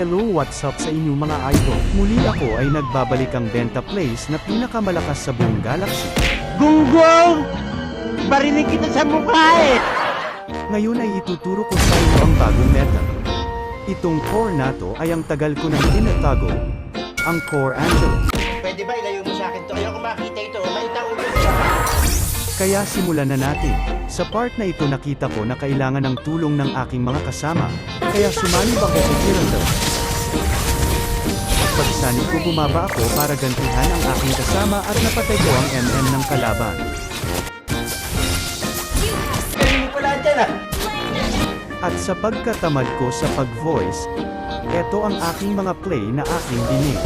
Hello what's up sa inyo mga idol? Muli ako ay nagbabalik ang Benta Place na pinakamalakas sa buong galaxy. Gunggong! Barinig kita sa mukha eh! Ngayon ay ituturo ko sa inyo ang bagong meta. Itong core na to ay ang tagal ko nang tinatago, ang core Angelo. Pwede ba ilayo mo sa akin to? Ayoko makita Kaya simulan na natin. Sa part na ito nakita ko na kailangan ng tulong ng aking mga kasama, kaya sumanib ako sa Kirando. Pagsanib ko bumaba ako para gantihan ang aking kasama at napatay ko ang MM ng kalaban. At sa pagkatamad ko sa pag-voice, eto ang aking mga play na aking dinig.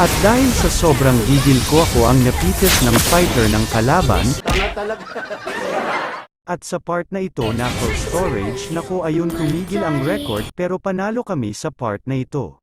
At dahil sa sobrang gigil ko ako ang napitis ng fighter ng kalaban. At sa part na ito na for storage nako ayun tumigil ang record pero panalo kami sa part na ito.